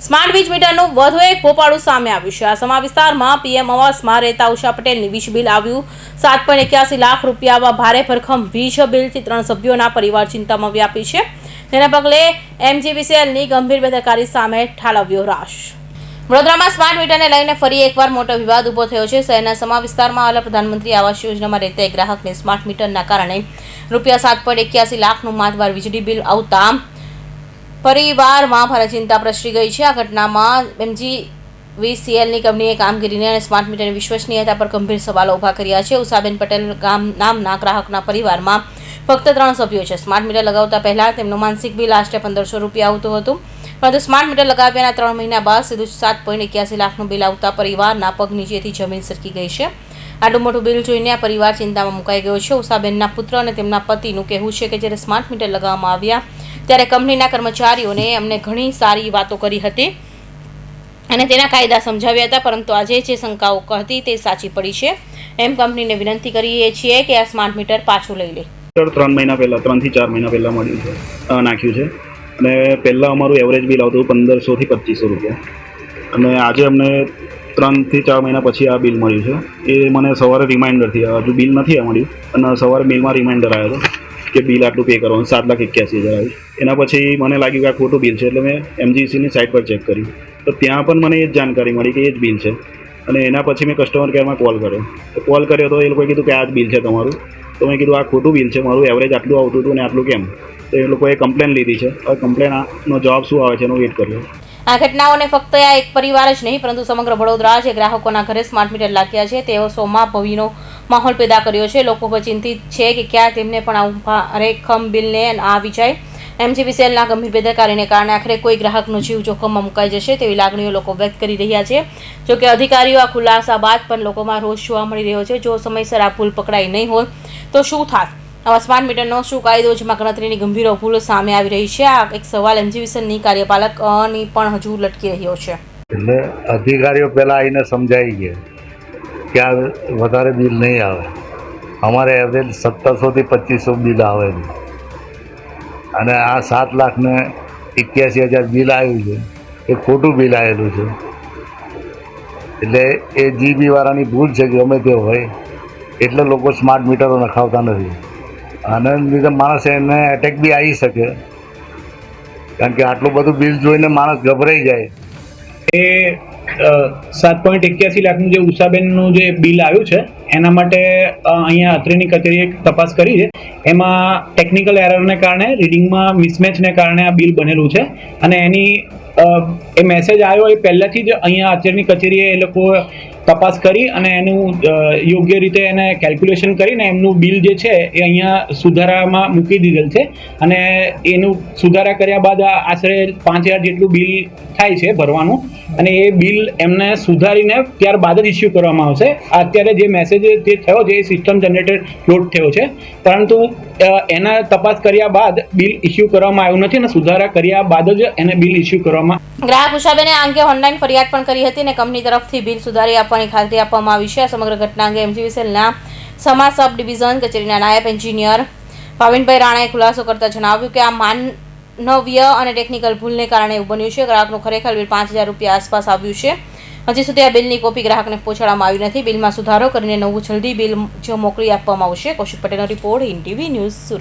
Smart વીજ મીટરનું વધુ એક ભોપાળું સામે આવ્યું છે. આસામા વિસ્તારમાં પીએમ આવાસમાં રહેતા ઉષા પટેલની વીજ બિલ આવ્યું. સાત પોઈન્ટ એક્યાસી લાખ રૂપિયામાં ભારે ભરખમ વીજ બિલથી ત્રણ સભ્યોના પરિવાર ચિંતામાં વ્યાપી છે. તેના પગલે એમજીવીસીએલની ગંભીર બેદરકારી સામે ઠાલવ્યો રાશ. વડોદરામાં સ્માર્ટ મીટરને લઈને ફરી એકવાર મોટો વિવાદ ઊભો થયો છે. શહેરના સમા વિસ્તારમાં આવેલા પ્રધાનમંત્રી આવાસ યોજનામાં રહેતા એક ગ્રાહકને સ્માર્ટ મીટરના કારણે રૂપિયા સાત પોઈન્ટ એક્યાસી લાખનું માથવાર વીજળી બિલ આવતા પરિવારમાં ભારે ચિંતા પ્રસરી ગઈ છે. આ ઘટનામાં એમજી વીસીએલની કંપનીએ કામગીરીને અને સ્માર્ટ મીટરની વિશ્વસનીયતા પર ગંભીર સવાલો ઊભા કર્યા છે. ઉષાબેન પટેલ ગામ નામના ગ્રાહકના પરિવારમાં ફક્ત ત્રણ સભ્યો છે. સ્માર્ટ મીટર લગાવતા પહેલાં તેમનું માનસિક બિલ આશરે પંદરસો રૂપિયા આવતું હતું. પરંતુ સ્માર્ટ મીટર લગાવ્યાના ત્રણ મહિના બાદ સીધું સાત પોઈન્ટ એક્યાસી લાખનું બિલ આવતા પરિવારના પગ નીચેથી જમીન સરકી ગઈ છે. આટલું મોટું બિલ જોઈને આ પરિવાર ચિંતામાં મુકાઈ ગયો છે. ઉષાબેનના પુત્ર અને તેમના પતિનું કહેવું છે કે જ્યારે સ્માર્ટ મીટર લગાવવામાં આવ્યા ત્યારે કંપનીના કર્મચારીઓને અમને ઘણી સારી વાતો કરી હતી અને તેના કાયદા સમજાવ્યા હતા, પરંતુ આજે જે શંકાઓ હતી તે સાચી પડી છે. એમ કંપનીને વિનંતી કરીએ છીએ કે આ સ્માર્ટ મીટર પાછું લઈ લે. મીટર ત્રણ મહિના પહેલાં ત્રણથી ચાર મહિના પહેલાં મળ્યું છે નાખ્યું છે. અને પહેલાં અમારું એવરેજ બિલ આવતું પંદરસોથી પચીસો રૂપિયા. અને આજે અમને ત્રણથી ચાર મહિના પછી આ બિલ મળ્યું છે. એ મને સવારે રિમાઇન્ડરથી હજુ બિલ નથી મળ્યું, અને સવારે બિલમાં રિમાઇન્ડર આવ્યો હતો. કે બિલ આટલું પે કરવાનું સાત લાખ એક્યાસી હજાર આવ્યું એના પછી મને લાગ્યું કે આ ખોટું બિલ છે, એટલે મેં એમજીસીની સાઇટ પર ચેક કર્યું તો ત્યાં પણ મને એ જ જાણકારી મળી કે એ જ બિલ છે. અને એના પછી મેં કસ્ટમર કેરમાં કોલ કર્યો. તો કોલ કર્યો તો એ લોકોએ કીધું કે આ જ બિલ છે તમારું. તો મેં કીધું, આ ખોટું બિલ છે, મારું એવરેજ આટલું આવતું હતું ને આટલું કેમ? તો એ લોકોએ કમ્પ્લેન લીધી છે. હવે કમ્પ્લેનનો જવાબ શું આવે છે એનો વેઇટ કર્યો આ ઘટનાઓને ફક્ત આ એક પરિવાર જ નહીં, પરંતુ સમગ્ર વડોદરા જે ગ્રાહકોના ઘરે સ્માર્ટ મીટર લાગ્યા છે, તેઓ સોમાં ભવીનો માહોલ પેદા કર્યો છે. લોકો ચિંતિત છે કે ક્યાં તેમને પણ આવું ભારેખમ બિલને આવી જાય. એમજીવીસીએલના ગંભીર બેદરકારીને કારણે આખરે કોઈ ગ્રાહકનો જીવ જોખમમાં મુકાઈ જશે તેવી લાગણીઓ લોકો વ્યક્ત કરી રહ્યા છે. જોકે અધિકારીઓ આ ખુલાસા બાદ પણ લોકોમાં રોષ જોવા મળી રહ્યો છે. જો સમયસર આ ભૂલ પકડાઈ નહીં હોય, તો શું થાત? આવા સ્માર્ટ મીટરનો શું કાયદો જેમાં ગણતરીની ગંભીર ભૂલો સામે આવી રહી છે? આ એક સવાલ એમજીવીસીએલની કાર્યપાલકની પણ હજુ લટકી રહ્યો છે. એટલે અધિકારીઓ પહેલાં આવીને સમજાવી ગયા. કે આ વધારે બિલ નહીં આવે. અમારે એવરેજ સત્તરસોથી પચીસો બિલ આવે છે. અને આ સાત લાખને એક્યાસી હજાર બિલ આવ્યું છે. એ ખોટું બિલ આવેલું છે. એટલે એ જીબીવાળાની ભૂલ છે કે ગમે તે હોય, એટલે લોકો સ્માર્ટ મીટરો નખાવતા નથી. આને લીધે માણસ એને એટેક બી આવી શકે. કારણ કે આટલું બધું બિલ જોઈને માણસ ગભરાઈ જાય. એ સાત પોઈન્ટ એક્યાસી લાખનું જે ઉષાબેનનું જે બિલ આવ્યું છે, એના માટે અહીંયા અત્રેની કચેરીએ તપાસ કરી છે. એમાં ટેકનિકલ એરરને કારણે રીડિંગમાં મિસમેચને કારણે આ બિલ બનેલું છે. અને એની એ મેસેજ આવ્યો એ પહેલાંથી જ અહીંયા અત્રેની કચેરીએ એ લોકો તપાસ કરી અને એનું યોગ્ય રીતે એને કેલ્ક્યુલેશન કરીને એમનું બિલ જે છે, એ અહીંયા સુધારામાં મૂકી દીધેલ છે. અને એનું સુધારા કર્યા બાદ આશરે પાંચ હજાર જેટલું બિલ થાય છે ભરવાનું. અને એ બિલ એમને સુધારીને ત્યારબાદ જ ઇસ્યુ કરવામાં આવશે. અત્યારે જે મેસેજ જે થયો છે, એ સિસ્ટમ જનરેટેડ લોડ થયો છે. પરંતુ એના તપાસ કર્યા બાદ બિલ ઇસ્યુ કરવામાં આવ્યું નથી અને સુધારા કર્યા બાદ જ એને બિલ ઇસ્યુ કરવામાં ગ્રાહક ઉષાબેને આ અંગે ઓનલાઈન ફરિયાદ પણ કરી હતી અને કંપની તરફથી બિલ સુધારી આપવાની ખાતરી આપવામાં આવી છે. આ સમગ્ર ઘટના અંગે એમજીવીસીએલના સમા સબ ડિવિઝન કચેરીના નાયબ એન્જિનિયર ભાવિનભાઈ રાણાએ ખુલાસો કરતા જણાવ્યું કે આ માનવીય અને ટેકનિકલ ભૂલને કારણે એવું બન્યું છે. ગ્રાહકનું ખરેખર બિલ પાંચ હજાર રૂપિયા આસપાસ આવ્યું છે. હજી સુધી આ બિલની કોપી ગ્રાહકને પહોંચાડવામાં આવી નથી. બિલમાં સુધારો કરીને નવું જલ્દી બિલ જો મોકલી આપવામાં આવશે. કૌશિક પટેલનો report in TV news Surat.